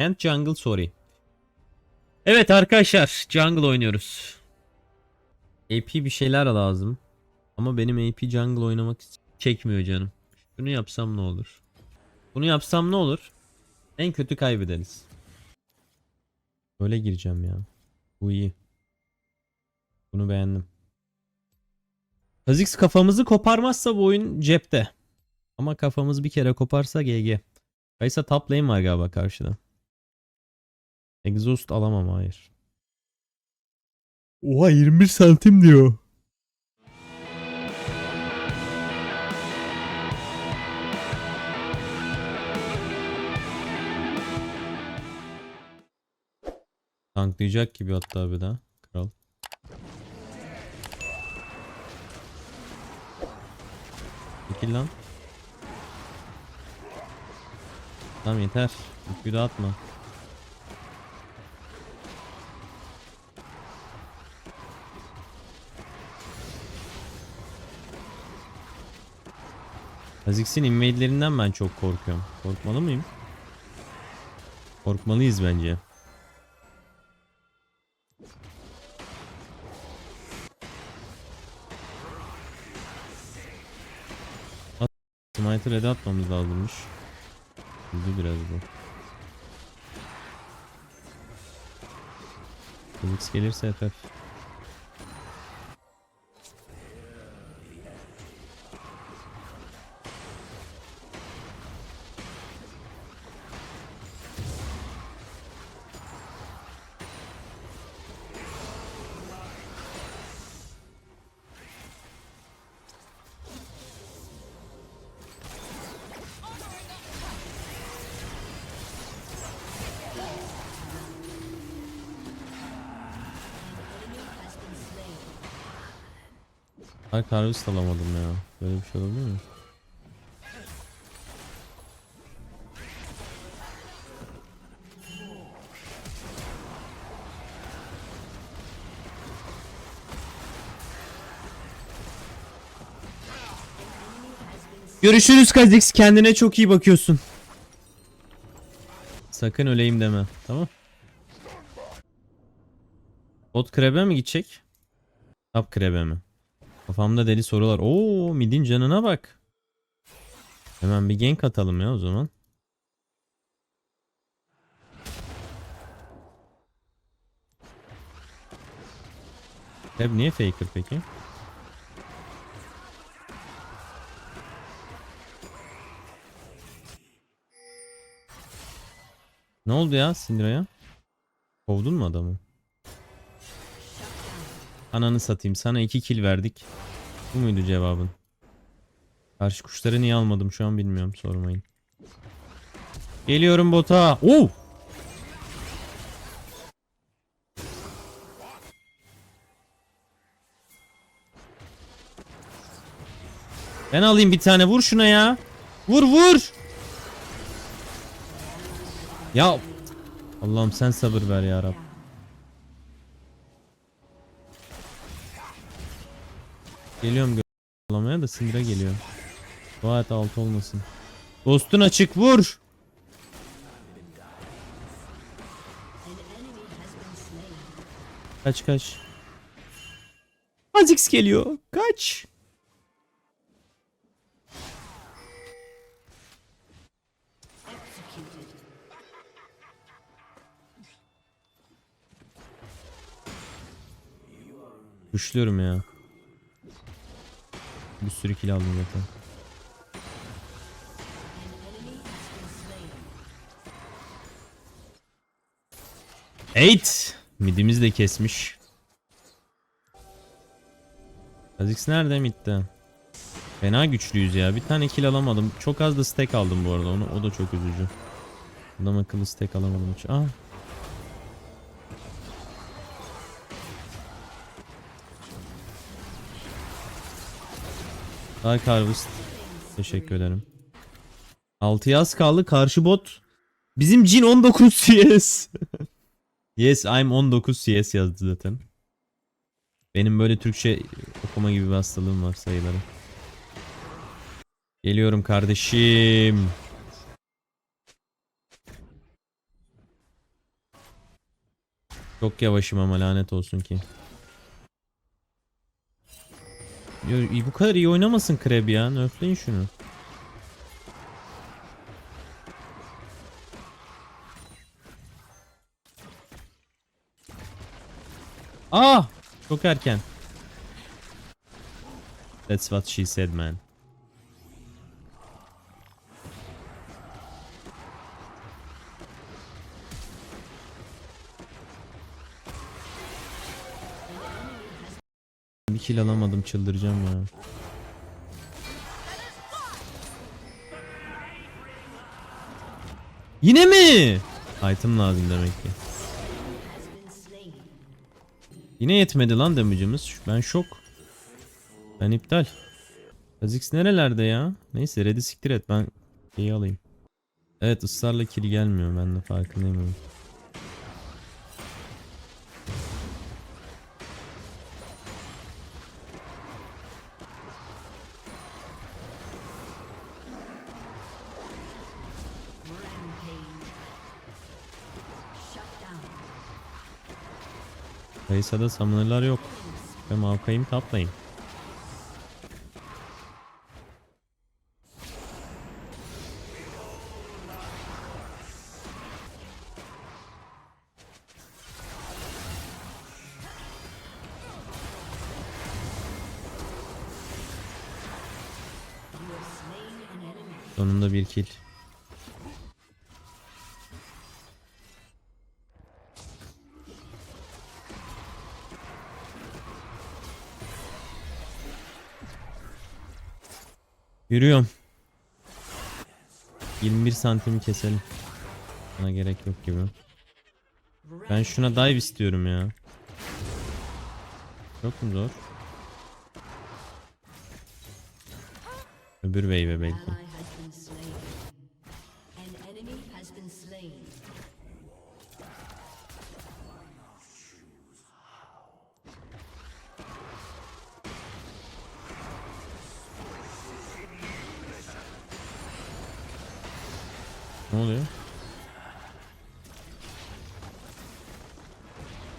And jungle sorry. Evet arkadaşlar jungle oynuyoruz. AP bir şeyler lazım. Ama benim AP jungle oynamak çekmiyor canım. Şunu yapsam ne olur? Bunu yapsam ne olur? En kötü kaybederiz. Böyle gireceğim ya. Bu iyi. Bunu beğendim. Kha'Zix kafamızı koparmazsa bu oyun cepte. Ama kafamız bir kere koparsa GG. Kaysa top lane var galiba karşıda. Exhaust alamam hayır. Oha 21 santim diyor. Tanklayacak gibi hatta bir daha. Kral. Çekil lan. Tamam yeter. Yükü dağıtma. Kha'Zix'in invade'lerinden ben çok korkuyorum. Korkmalı mıyım? Korkmalıyız bence. Smite'ı red atmamız lazımmış. Üzüldü biraz bu. Felix gelirse FF. Ay harvest alamadım ya. Böyle bir şey olabilir mi? Görüşürüz Kazix. Kendine çok iyi bakıyorsun. Sakın öleyim deme. Tamam. Bot krebe mi gidecek? Top krebe mi? Kafamda deli sorular. Oo midin canına bak. Hemen bir gank atalım ya o zaman. Hep niye faker peki? Ne oldu ya Syndra'ya? Kovdun mu adamı? Ananı satayım. Sana 2 kill verdik. Bu muydu cevabın? Karşı kuşları niye almadım şu an bilmiyorum. Sormayın. Geliyorum bota. Oo! Ben alayım bir tane. Vur şuna ya. Vur vur. Ya Allah'ım sen sabır ver ya Rab. Geliyorum gö- alamaya da Syndra geliyor. Dua et alt olmasın. Ghost'un açık vur. Kaç kaç. Azix geliyor. Kaç. Kuşluyorum ya. Bir sürü kill aldım zaten. Eight. Midimizi de kesmiş. Kha'Zix nerede midde? Fena güçlüyüz ya. Bir tane kill alamadım. Çok az da stack aldım bu arada. Onu, o da çok üzücü. Adam akıllı stack alamadım hiç. Aa. Dark Harvest. Teşekkür ederim. 6 yaz kaldı. Karşı bot. Bizim Jin 19 CS. yes I'm 19 CS yazdı zaten. Benim böyle Türkçe okuma gibi bir hastalığım var sayıları. Geliyorum kardeşim. Çok yavaşım ama lanet olsun ki. Bu kadar iyi oynamasın Kreb ya. Nerfleyin şunu. Ah! Çok erken. That's what she said man. Kill alamadım çıldıracağım ya. Yine mi? Item lazım demek ki. Yine yetmedi lan damage'ımız. Ben şok. Ben iptal. Kha'Zix nerelerde ya? Neyse red'i siktir et ben şeyi alayım. Evet ısrarla kill gelmiyor ben de farkındayım. Kayısa'da summoner'lar yok. Ve Maokai'mi taplayın. Sonunda bir kill. Yürüyorum. 21 santimi keselim. Bana gerek yok gibi. Ben şuna dive istiyorum ya. Çok mu zor? Öbür wave belki. Oluyor?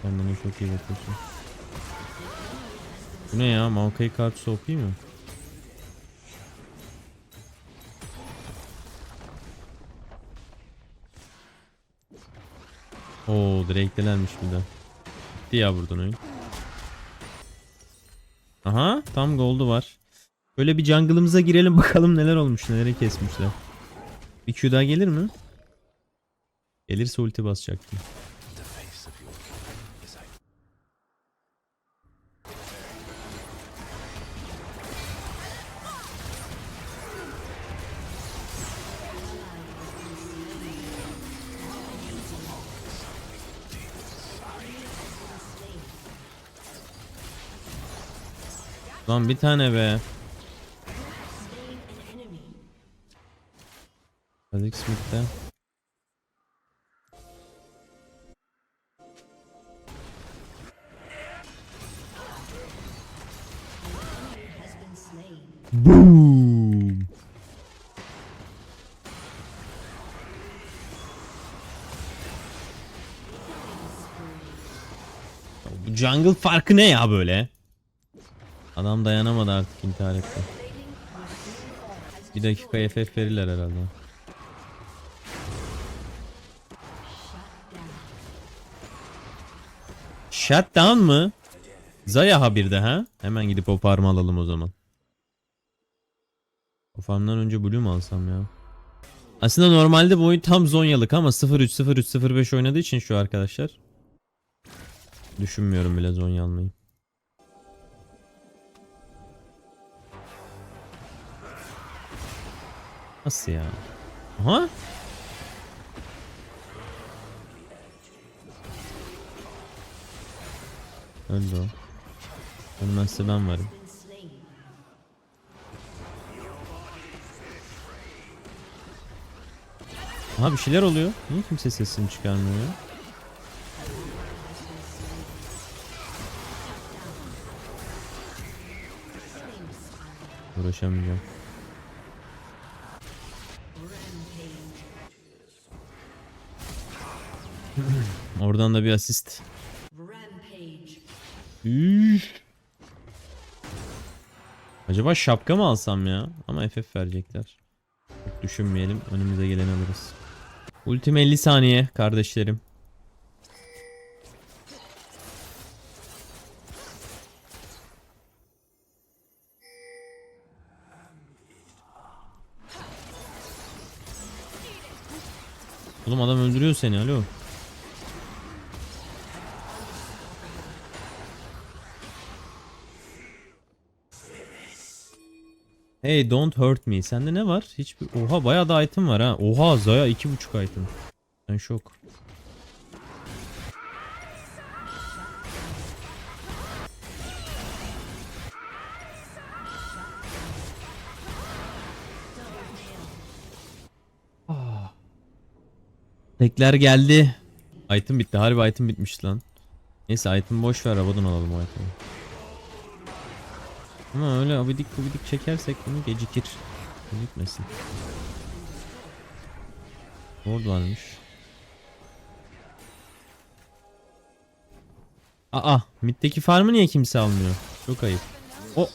Kendine çok iyi bakıyorsun. Bu ne ya? Maokai kartı OP mi? Oo direktelenmiş bir de. Gitti ya buradan oyun. Aha tam gold'u var. Böyle bir jungle'ımıza girelim bakalım neler olmuş neleri kesmişler. Bir Q daha gelir mi? Gelirse ulti basacaktım. Lan bir tane be. Slain. Boom. Bu jungle farkı ne ya böyle? Adam dayanamadı artık intihar etti. Bir dakika FF verirler herhalde. Shutdown mı? Zaya ha bir de ha? Hemen gidip o farmı alalım o zaman. O farmdan önce blue mu alsam ya? Aslında normalde bu oyun tam zonyalık ama 0-3-0-3-0-5 oynadığı için şu arkadaşlar. Düşünmüyorum bile zonya almayı. Nasıl ya? Aha. Öldü o. Ölmezse ben varım. Aha bir şeyler oluyor. Niye kimse sesini çıkarmıyor ya? Uğraşamayacağım. Oradan da bir asist. Üf. Acaba şapka mı alsam ya? Ama FF verecekler. Çok düşünmeyelim. Önümüze geleni alırız. Ultim 50 saniye kardeşlerim. Oğlum adam öldürüyor seni alo. Hey don't hurt me. Sende ne var? Hiçbir... Oha bayağı da item var ha. Oha Zaya 2.5 item. Ben şok. Ah. Tekler geldi. Item bitti. Harbi item bitmiş lan. Neyse item boş ver. Abadan alalım o itemi. Ama öyle abidik gubidik çekersek bunu gecikir. Gecikmesin. Ward varmış. Aa, middeki farmı niye kimse almıyor? Çok ayıp. O.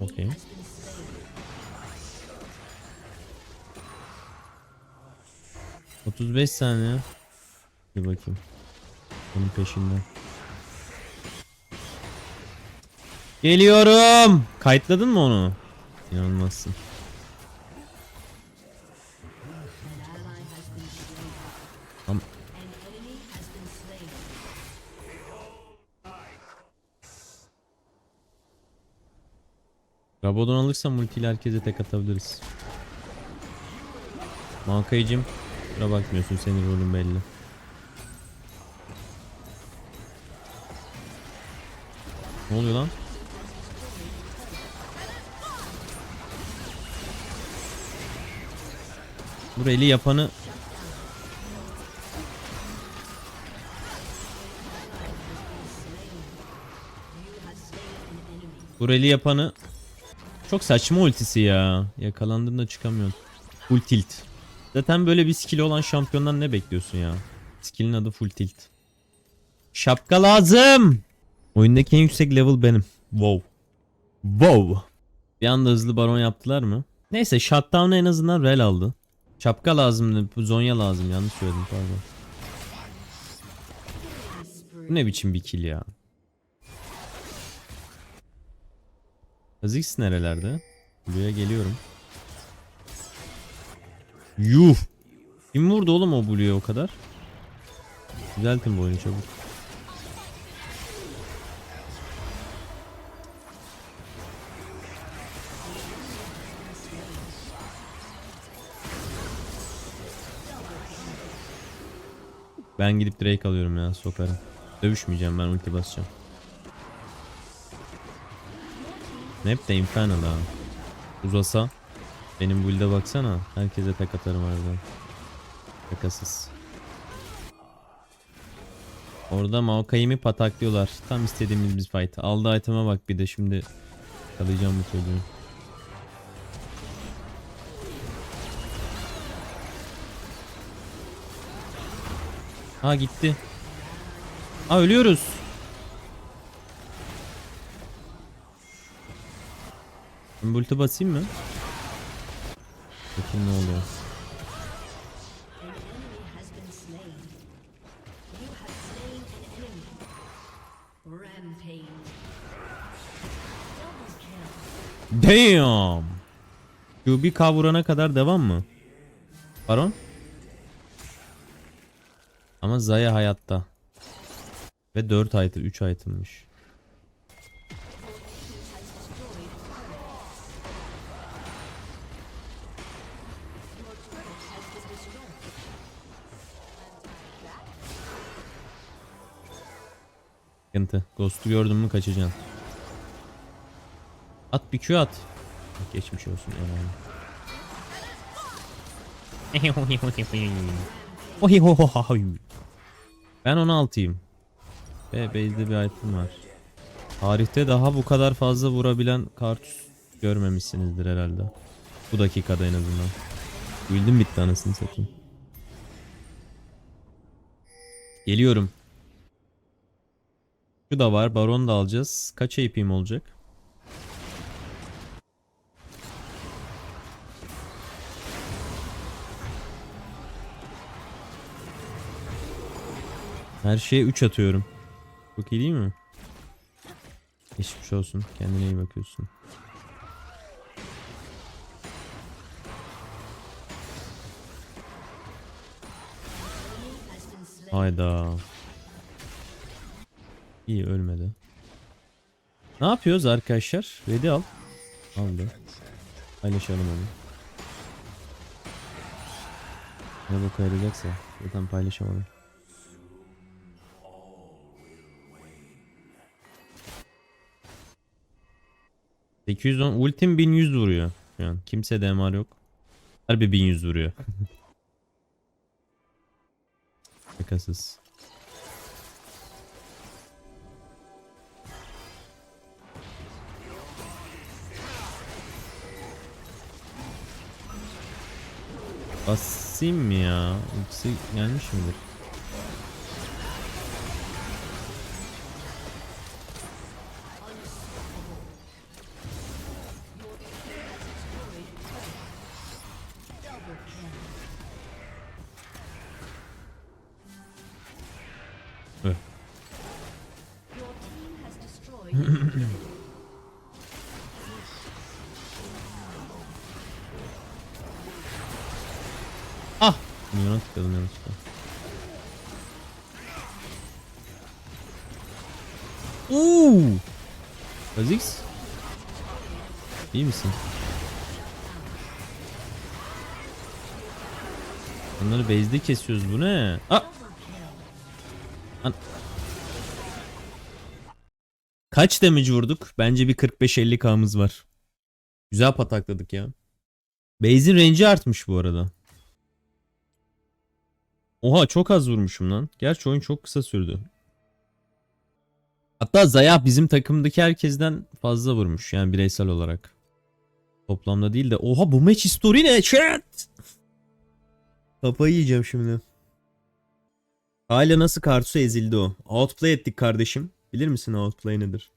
Okey. Otuz beş saniye. Bir bakayım. Onun peşinden. Geliyorum. Kayıtladın mı onu? İnanılmazsın. Am- Rabodon alırsam multiyle herkese tek atabiliriz. Mankayıcım. Kusura bakmıyorsun senin rolün belli. Ne oluyor lan? Bu eli yapanı Bu rally yapanı çok saçma ultisi ya. Yakalandığında çıkamıyorsun. Full tilt. Zaten böyle bir skill olan şampiyondan ne bekliyorsun ya? Skill'in adı full tilt. Şapka lazım. Oyundaki en yüksek level benim. Wow. Wow. Bir anda hızlı baron yaptılar mı? Neyse shutdown'u en azından rel aldı. Şapka lazımdı. Bu Zonya lazım. Yanlış söyledim pardon. Bu ne biçim bir kill ya? Kha'Zix nerelerde? Buraya geliyorum. Yuh. Kim vurdu oğlum o Blue'ya o kadar? Düzeltin bu oyunu çabuk. Ben gidip Drake alıyorum ya sokarım. Dövüşmeyeceğim ben ulti basacağım. Hep de Infernal ha. Uzasa. Benim build'e baksana. Herkese tek atarım harbiden. Şakasız. Orada Maokai'mi pataklıyorlar. Tam istediğimiz bir fight. Aldı item'a bak bir de şimdi kalacağım bu çocuğu. Ha gitti. Ha ölüyoruz. Ben bu ulti basayım mı? Bakayım ne oluyor. Damn. QB kavurana kadar devam mı? Baron? Ama Zaya hayatta. Ve 4 item, 3 itemmiş. Sıkıntı. Ghost'u gördün mü kaçacaksın. At bir Q at. Geçmiş olsun yalan. Ben 16'yım. Ve base'de bir item var. Tarihte daha bu kadar fazla vurabilen kartus görmemişsinizdir herhalde. Bu dakikada en azından. Bildim bitti anasını satayım. Geliyorum. Şu da var. Baron da alacağız. Kaç AP'm olacak? Her şeye 3 atıyorum. Çok iyi değil mi? Geçmiş olsun. Kendine iyi bakıyorsun. Hayda. İyi ölmedi. Ne yapıyoruz arkadaşlar? Ready al. Aldı. Paylaşalım onu. Ne boka yarayacaksa. Zaten paylaşamadım. ...810... Ultim 1100 vuruyor. An. Kimse de MR yok. Harbi 1100 vuruyor. Şakasız. Basayım mı ya? Ultisi gelmiş midir? Milyona tıkladım yanlışlıkla. Uuu! Kha'Zix? İyi misin? Onları base'de kesiyoruz bu ne? Ah! An- Kaç damage vurduk? Bence bir 45-50 k'mız var. Güzel patakladık ya. Base'in range'i artmış bu arada. Oha çok az vurmuşum lan. Gerçi oyun çok kısa sürdü. Hatta Zaya bizim takımdaki herkesten fazla vurmuş yani bireysel olarak. Toplamda değil de. Oha bu maç history ne chat? Kafayı yiyeceğim şimdi. Hala nasıl Karsu ezildi o. Outplay ettik kardeşim. Bilir misin outplay nedir?